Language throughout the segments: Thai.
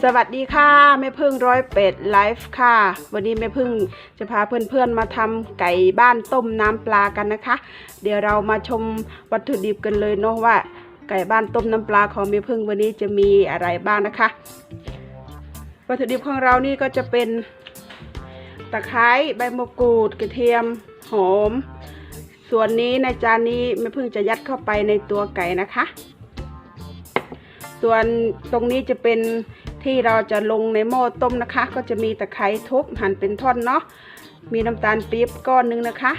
สวัสดีค่ะแม่พึ่งร้อยเป็ดไลฟ์ค่ะ วันนี้แม่พึ่งจะพาเพื่อนๆมาทำไก่บ้านต้มน้ำปลากันนะคะ เดี๋ยวเรามาชมวัตถุดิบกันเลยเนาะว่า ไก่บ้านต้มน้ำปลาของแม่พึ่งวันนี้จะมีอะไรบ้างนะคะ วัตถุดิบของเรานี่ก็จะเป็นตะไคร้ใบมะกรูดกระเทียมหอม ส่วนนี้ในจานนี้แม่พึ่งจะยัดเข้าไปในตัวไก่นะคะ ส่วนตรงนี้จะเป็น ที่เราจะลงในหม้อต้มนะคะ ก็จะมีตะไคร้ทุบหั่นเป็นท่อนเนาะมีน้ำตาลปี๊บก้อนหนึงนะคะ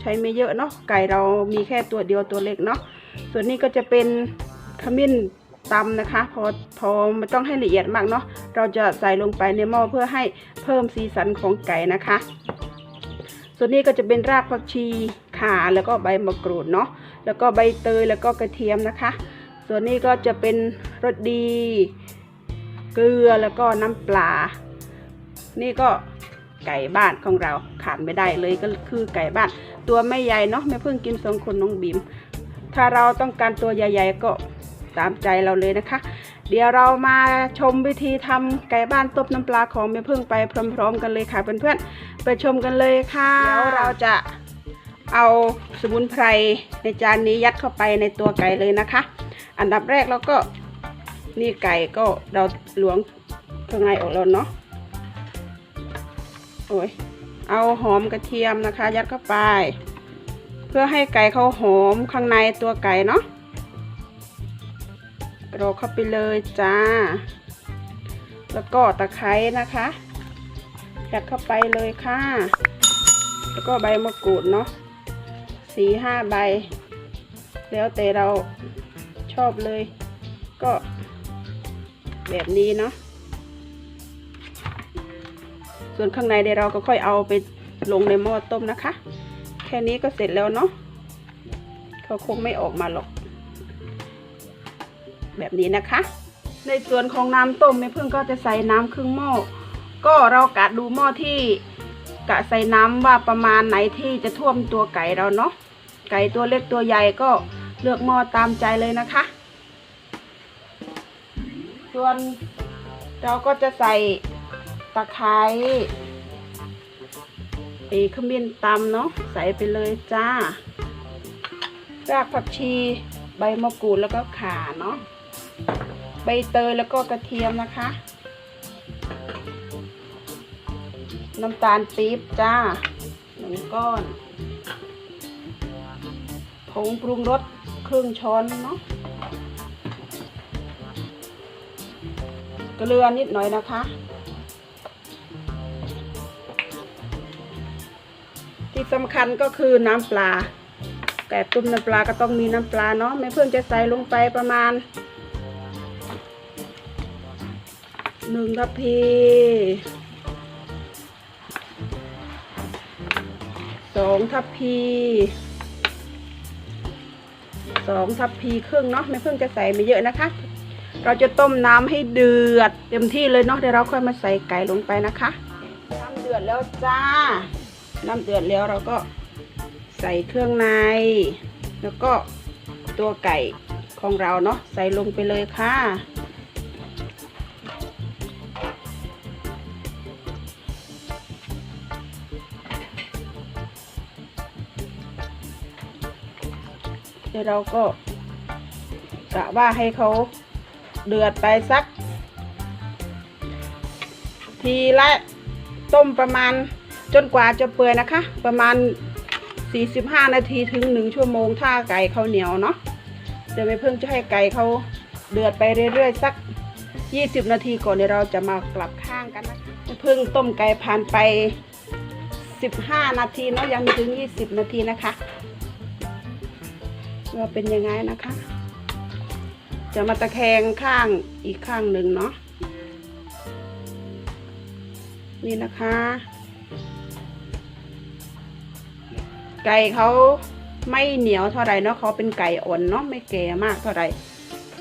ใช้ไม่เยอะเนาะไก่เรามีแค่ตัวเดียวตัวเล็กเนาะส่วนนี้ก็จะเป็นขมิ้นตำนะคะ พอพอไม่ต้องให้ละเอียดมากเนาะเราจะใส่ลงไปในหม้อเพื่อให้เพิ่มสีสันของไก่นะคะ ส่วนนี้ก็จะเป็นรากผักชีข่าแล้วก็ใบมะกรูดเนาะแล้วก็ใบเตยแล้วก็กระเทียมนะคะ ส่วนนี้ก็จะเป็นรสดี เกลือแล้วก็น้ำปลา นี่ก็ไก่บ้านของเราขาดไม่ได้เลยก็คือไก่บ้าน ตัวไม่ใหญ่เนาะไม่เพิ่งกินสองคนน้องบิมถ้าเราต้องการตัวใหญ่ๆก็ตามใจเราเลยนะคะ เดี๋ยวเรามาชมวิธีทำไก่บ้านต้มน้ำปลาของแม่พึ่งไปพร้อม ๆ กันเลยค่ะเพื่อนๆไปชมกันเลยค่ะเดี๋ยวเราจะเอาสมุนไพรในจานนี้ยัดเข้าไปในตัวไก่เลยนะคะ อันดับแรกเราก็ นี่ไก่ก็เราหลวงข้างในออกแล้วเนาะโอ้ยเอาหอมกระเทียมนะคะ ยัดเข้าไป เพื่อให้ไก่เขาหอมข้างในตัวไก่เนาะโรยเข้าไปเลยจ้า แล้วก็ตะไคร้นะคะยัดเข้าไปเลยค่ะ แล้วก็ใบมะกรูดเนาะสี่ห้าใบ แล้วแต่เราชอบเลย ก็ แบบนี้เนาะส่วนข้างในเดี๋ยวเราก็ค่อยเอาไปลงในหม้อต้มนะคะ แค่นี้ก็เสร็จแล้วเนาะเขาคงไม่ออกมาหรอก แบบนี้นะคะ ในส่วนของน้ำต้มแม่พึ่งก็จะใส่น้ำครึ่งหม้อก็เรากะดูหม้อที่กะใส่น้ำว่าประมาณไหนที่จะท่วมตัวไก่เราเนาะไก่ตัวเล็กตัวใหญ่ก็เลือกหม้อตามใจเลยนะคะ ส่วนเราก็จะใส่ตะไคร้ไอ้ขมิ้นตำเนาะใส่ไปเลยจ้ารากผักชี ใบมะกรูดแล้วก็ข่าเนาะใบเตยแล้วก็กระเทียมนะคะ น้ำตาลปี๊บจ้าหนึ่งก้อนผงปรุงรสครึ่งช้อนเนาะ เกลือนิดหน่อยนะคะ ที่สำคัญก็คือน้ำปลาไก่ตุ้มน้ำปลาก็ต้องมีน้ำปลาเนาะไม่เพิ่งจะใส่ลงไปประมาณหนึ่งทัพพีสองทัพพีสองทัพพีครึ่งเนาะไม่เพิ่งจะใส่ไม่เยอะนะคะ เราจะต้มน้ำให้เดือดเต็มที่เลยเนาะเดี๋ยวเราค่อยมาใส่ไก่ลงไปนะคะน้ำเดือดแล้วจ้า น้ำเดือดแล้วเราก็ใส่เครื่องใน แล้วก็ตัวไก่ของเราเนาะใส่ลงไปเลยค่ะเดี๋ยวเราก็กะว่าให้เขา เดือดไปสัก ทีละต้มประมาณจนกว่าจะเปื่อยนะคะ ประมาณ 45 นาทีถึง 1 ชั่วโมงถ้าไก่เขาเหนียวเนาะเดี๋ยวไม่เพิ่งจะให้ไก่เขาเดือดไปเรื่อยๆสัก 20 นาทีก่อนเดี๋ยวเราจะมากลับข้างกันนะคะแม่เพิ่งต้มไก่ผ่านไป 15 นาทีเนาะยังไม่ถึง 20 นาทีนะคะว่าเป็นยังไงนะคะ จะมาตะแคงข้างอีกข้างหนึ่งเนาะนี่นะคะ ไก่เขาไม่เหนียวเท่าไหร่เนาะเขาเป็นไก่อ่อนเนาะไม่แก่มากเท่าไหร่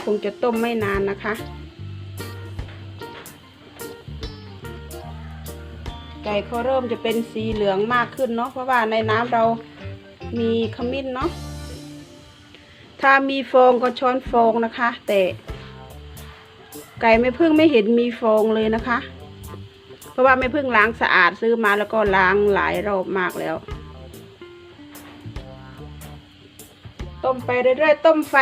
คงจะต้มไม่นานนะคะ ไก่เขาเริ่มจะเป็นสีเหลืองมากขึ้นเนาะเพราะว่าในน้ำเรามีขมิ้นเนาะ ถ้ามีฟองก็ช้อนฟองนะคะ แต่ ไก่ไม่พึ่งไม่เห็นมีฟองเลยนะคะ เพราะว่าไม่พึ่งล้างสะอาดซื้อมาแล้วก็ล้างหลายรอบมากแล้วต้มไปเรื่อยๆ ต้มไฟ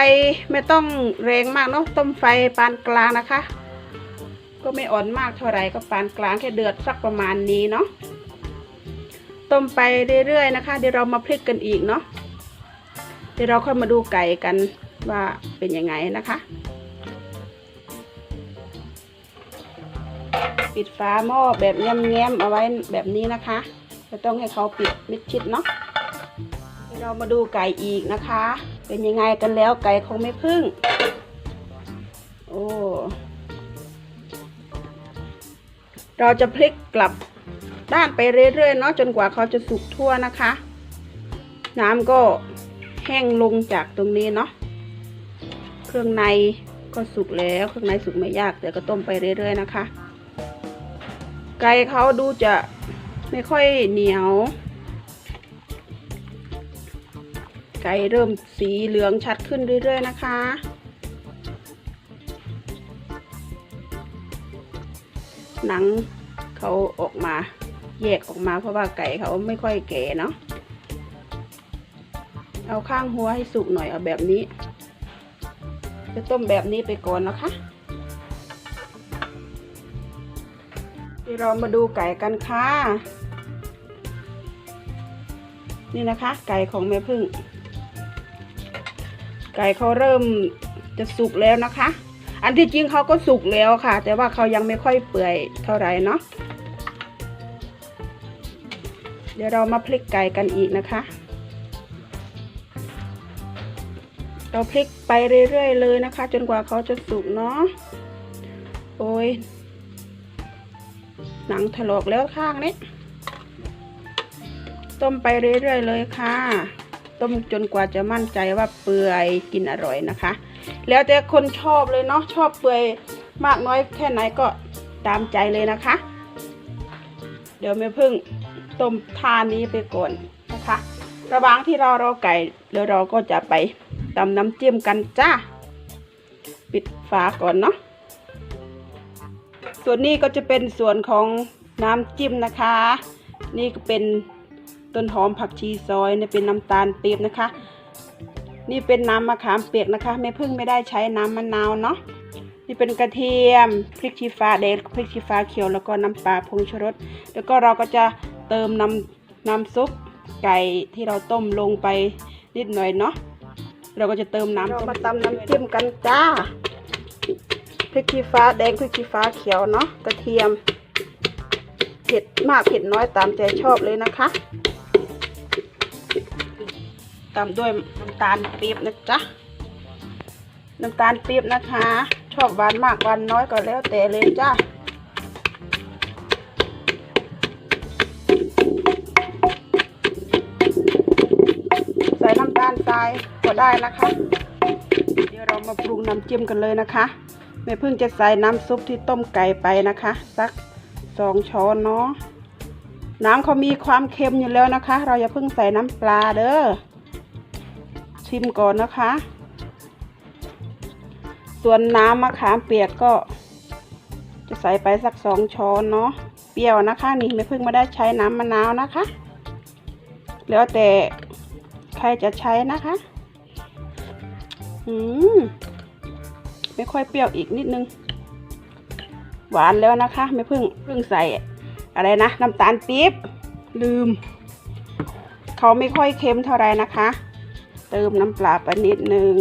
ไม่ต้องแรงมากเนาะ ต้มไฟปานกลางนะคะ ก็ไม่อ่อนมากเท่าไหร่ก็ปานกลางแค่เดือดสักประมาณนี้เนาะ ต้มไปเรื่อยๆนะคะ เดี๋ยวเรามาพลิกกันอีกเนาะ ดี๋ยวเราค่อยมาดูไก่กันว่าเป็นยังไงนะคะ ปิดฝาหม้อแบบแง้มๆเอาไว้แบบนี้นะคะไม่ต้องให้เขาปิดมิดชิดเนาะเดี๋ยวเรามาดูไก่อีกนะคะ เป็นยังไงกันแล้วไก่คงไม่พึ่ง โอ้เราจะพลิกกลับด้านไปเรื่อยๆเนาะจนกว่าเขาจะสุกทั่วนะคะ น้ำก็ แห้งลงจากตรงนี้เนาะเครื่องในก็สุกแล้วเครื่องในสุกไม่ยากแต่ก็ต้มไปเรื่อย ๆ นะคะ ไก่เขาดูจะไม่ค่อยเหนียว ไก่เริ่มสีเหลืองชัดขึ้นเรื่อย ๆ นะคะหนังเขาออกมาแยกออกมาเพราะว่าไก่เขาไม่ค่อยแก่เนาะ เอาข้างหัวให้สุกหน่อยเอาแบบนี้ จะต้มแบบนี้ไปก่อนนะคะเดี๋ยวเรามาดูไก่กันค่ะนี่นะคะ ไก่ของแม่พึ่ง ไก่เขาเริ่มจะสุกแล้วนะคะ อันที่จริงเขาก็สุกแล้วค่ะ แต่ว่าเขายังไม่ค่อยเปื่อยเท่าไหร่เนาะเดี๋ยวเรามาพลิกไก่กันอีกนะคะ เราพลิกไปเรื่อยๆเลยนะคะ จนกว่าเขาจะสุกเนาะโอ้ยหนังถลอกแล้วข้างนี้ ต้มไปเรื่อยๆเลยค่ะ ต้มจนกว่าจะมั่นใจว่าเปื่อยกินอร่อยนะคะ แล้วแต่คนชอบเลยเนาะชอบเปื่อยมากน้อยแค่ไหนก็ตามใจเลยนะคะ เดี๋ยวแม่พึ่งต้มทานนี้ไปก่อนนะคะ ระหว่างที่เรารอไก่เดี๋ยวเราก็จะไป ตำน้ำจิ้มกันจ้า ปิดฝาก่อนเนาะ ส่วนนี้ก็จะเป็นส่วนของน้ำจิ้มนะคะ นี่ก็เป็นต้นหอมผักชีซอยนี่เป็นน้ำตาลปี๊บนะคะ นี่เป็นน้ำมะขามเปียกนะคะแม่พึ่งไม่ได้ใช้น้ำมะนาวเนาะนี่เป็นกระเทียมพริกชี้ฟ้าแดงพริกชี้ฟ้าเขียวแล้วก็น้ำปลาพงชรสแล้วก็เราก็จะเติมน้ำน้ำซุปไก่ที่เราต้มลงไปนิดหน่อยเนาะ เราก็จะเติมน้ำเรามาตำน้ำจิ้มกันจ้าพริกชี้ฟ้าแดงพริกชี้ฟ้าเขียวเนาะกระเทียมเผ็ดมากเผ็ดน้อยตามใจชอบเลยนะคะตามด้วยน้ำตาลปี๊บนะจ๊ะน้ำตาลปี๊บนะคะ ชอบหวานมากหวานน้อยก็แล้วแต่เลยจ้า ใส่น้ายก็ได้นะคะ เดี๋ยวเรามาปรุงน้ำจิ้มกันเลยนะคะแม่เพิ่งจะใส่น้ำซุปที่ต้มไก่ไปนะคะ สักสองช้อนเนาะน้ำเขามีความเค็มอยู่แล้วนะคะ เราอย่าเพิ่งใส่น้ำปลาเด้อชิมก่อนนะคะ ส่วนน้ำมะขามเปียกก็ จะใส่ไปสักสองช้อนเนาะเปรี้ยวนะคะ นี่แม่เพิ่งไม่ได้ใช้น้ำมะนาวนะคะ แล้วแต่ ครจะใช้นะคะ อืม ไม่ค่อยเปรี้ยวอีกนิดนึง หวานแล้วนะคะ ไม่เพิ่งเพิ่งใส่ อะไรนะน้ำตาลปี๊บ ลืม เขาไม่ค่อยเค็มเท่าไรนะคะ เติมน้ำปลาไปนิดนึง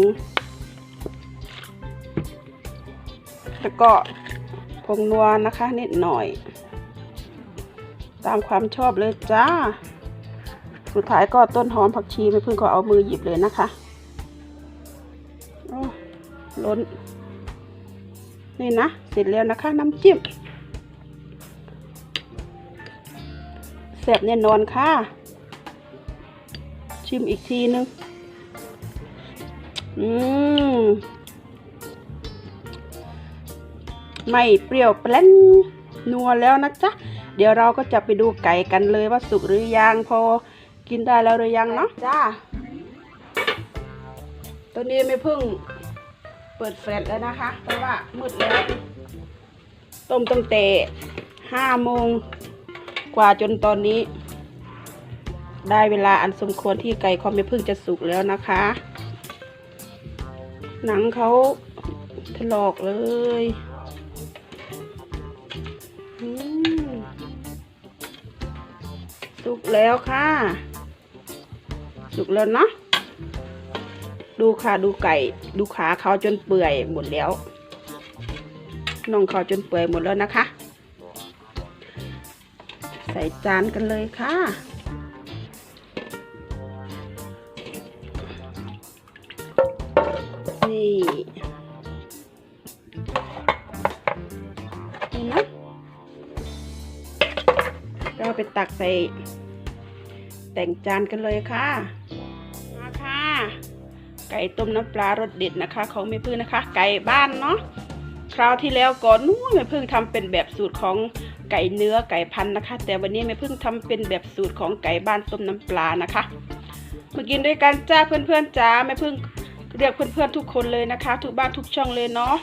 แล้วก็ผงนัวนะคะ นิดหน่อย ตามความชอบเลยจ้า สุดท้ายก็ต้นหอมผักชีไม่พิ่งก็เอามือหยิบเลยนะคะล้น นี่นะ เสร็จแล้วนะคะ น้ำจิ้มแซ่บแน่นอนค่ะ ชิมอีกทีนึง อืม ไม่เปรี้ยวแปล้นนัวแล้วนะจ๊ะ เดี๋ยวเราก็จะไปดูไก่กันเลยว่าสุกหรือยังพอ กินได้แล้วหรือยังเนาะจ้าตอนนี้ไม่พิ่งเปิดแฟลชแล้วนะคะ เพราะว่ามืดแล้ว ต้มตั้งแต่ห้าโมงกว่าจนตอนนี้ ได้เวลาอันสมควรที่ไก่ความไม่พึ่งจะสุกแล้วนะคะ หนังเขาถลอกเลยสุกแล้วค่ะ สุกแล้วเนาะดูค่ะดูไก่ ดูขาเขาจนเปื่อยหมดแล้วน่องเขาจนเปื่อยหมดแล้วนะคะ ใส่จานกันเลยค่ะนี่เห็นไหมเราไปตักใส่แต่งจานกันเลยค่ะ ไก่ต้มน้ำปลารสเด็ดนะคะของแม่พึ่งนะคะ ไก่บ้านเนาะคราวที่แล้วก่อนนู้นแม่พึ่งทำเป็นแบบสูตรของไก่เนื้อไก่พันนะคะ แต่วันนี้แม่พึ่งทำเป็นแบบสูตรของไก่บ้านต้มน้ำปลานะคะมากินด้วยกันจ้าเพื่อนๆจ้าแม่พึ่งเรียกเพื่อนๆทุกคนเลยนะคะ ทุกบ้านทุกช่องเลยเนาะ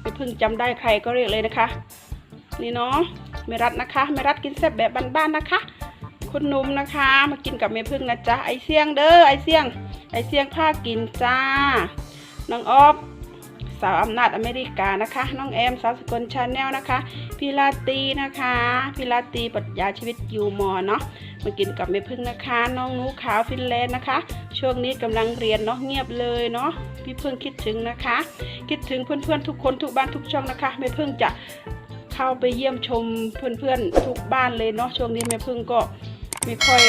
แม่พึ่งจำได้ใครก็เรียกเลยนะคะ นี่เนาะแม่รัดนะคะแม่รัดกินแซ่บแบบบ้านๆนะคะ คุณนุ่มนะคะ มากินกับแม่พึ่งนะจ๊ะไอเสียงเด้อไอเสียง ไอเสียงผ้ากินจ้า น้องออฟสาวอำนาจอเมริกานะคะ น้องแอมสาวสกลชาแนลนะคะพี่ลาตีนะคะพี่ลาตีปรัชญาชีวิตยูมอเนาะมากินกับแม่พึ่งนะคะ น้องนูขาวฟินแลนด์นะคะ ช่วงนี้กำลังเรียนเนาะเงียบเลยเนาะพี่พึ่งคิดถึงนะคะ คิดถึงเพื่อนๆทุกคนทุกบ้านทุกช่องนะคะแม่พึ่งจะเข้าไปเยี่ยมชมเพื่อนๆทุกบ้านเลยเนาะช่วงนี้แม่พึ่งก็ไม่ค่อย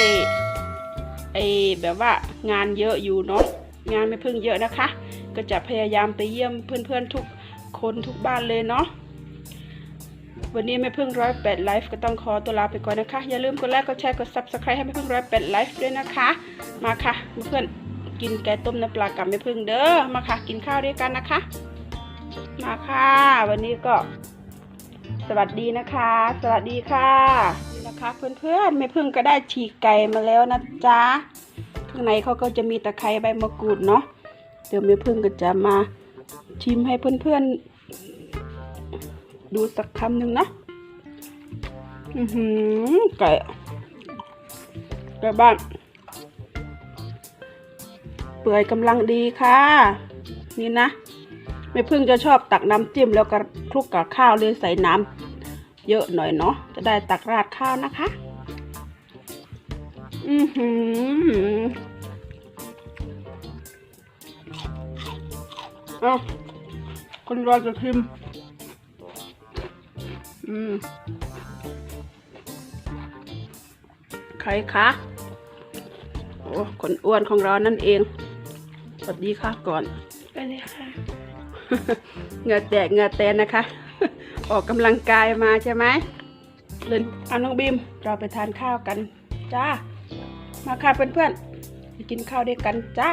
อแบบว่างานเยอะอยู่เนาะงานแม่พึ่งเยอะนะคะ ก็จะพยายามไปเยี่ยมเพื่อนๆทุกคนทุกบ้านเลยเนาะวันนี้แม่พึ่งร้อยแปดไลฟ์ก็ต้องขอตัวลาไปก่อนนะคะ อย่าลืมกดไลค์กดแชร์กด subscribe ให้แม่พึ่งร้อยแปดไลฟ์ด้วยนะคะ มาค่ะเพื่อนกินแกงต้มน้ำปลากับแม่พึ่งเด้อมาค่ะ กินข้าวด้วยกันนะคะ มาค่ะ วันนี้ก็ สวัสดีนะคะ สวัสดีค่ะ นะคะเพื่อนๆแม่พึ่งก็ได้ฉีกไก่มาแล้วนะจ๊ะข้างในเขาก็จะมีตะไคร้ใบมะกรูดเนาะเดี๋ยวแม่พึ่งก็จะมาชิมให้เพื่อนๆดูสักคำหนึ่งนะอือหือไก่ไก่บ้านเปื่อยกำลังดีค่ะ นี่นะแม่พึ่งจะชอบตักน้ำจิ้มแล้วก็คลุกกับข้าวเลยใส่น้ำ เยอะหน่อยเนาะจะได้ตักราดข้าวนะคะ อือหือเอาคนรอจะชิมอืมใครคะ โอ้คนอ้วนของเรานั่นเอง สวัสดีค่ะก่อน สวัสดีค่ะ เหงื่อแตกเหงื่อแตนนะคะ ออกกำลังกายมาใช่ไหมเล่นเอาน้องบีมเราไปทานข้าวกันจ้า มาค่ะเพื่อนๆไปกินข้าวด้วยกันจ้า